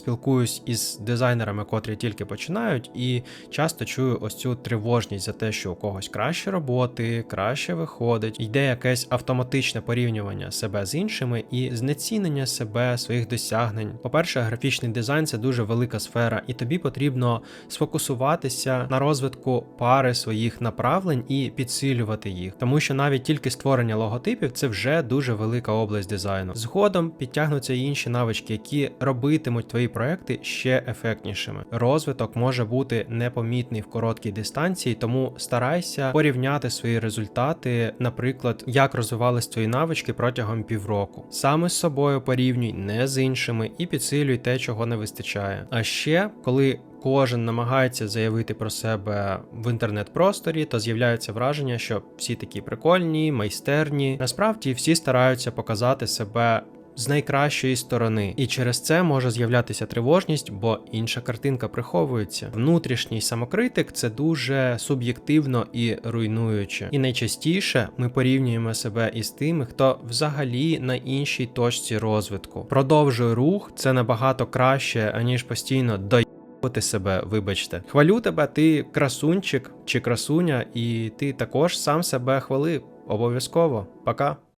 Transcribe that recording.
спілкуюсь із дизайнерами, котрі тільки починають, і часто чую ось цю тривожність за те, що у когось краще роботи, краще виходить, йде якесь автоматичне порівнювання себе з іншими і знецінення себе, своїх досягнень. По-перше, графічний дизайн це дуже велика сфера, і тобі потрібно сфокусуватися на розвитку пари своїх направлень і підсилювати їх, тому що навіть тільки створення логотипів це вже дуже велика область дизайну. Згодом підтягнуться і інші навички, які робитимуть твої проекти ще ефектнішими. Розвиток може бути непомітний в короткій дистанції, тому старайся порівняти свої результати, наприклад, як розвивались твої навички протягом півроку. Саме з собою порівнюй, не з іншими, і підсилюй те, чого не вистачає. А ще коли кожен намагається заявити про себе в інтернет-просторі, то з'являється враження, що всі такі прикольні, майстерні. Насправді всі стараються показати себе. З найкращої сторони, і через це може з'являтися тривожність, бо інша картинка приховується. Внутрішній самокритик це дуже суб'єктивно і руйнуюче. І найчастіше ми порівнюємо себе із тими, хто взагалі на іншій точці розвитку. Продовжуй рух, це набагато краще, аніж постійно до ти себе, вибачте. Хвалю тебе, ти красунчик чи красуня, і ти також сам себе хвали. Обов'язково. Пока.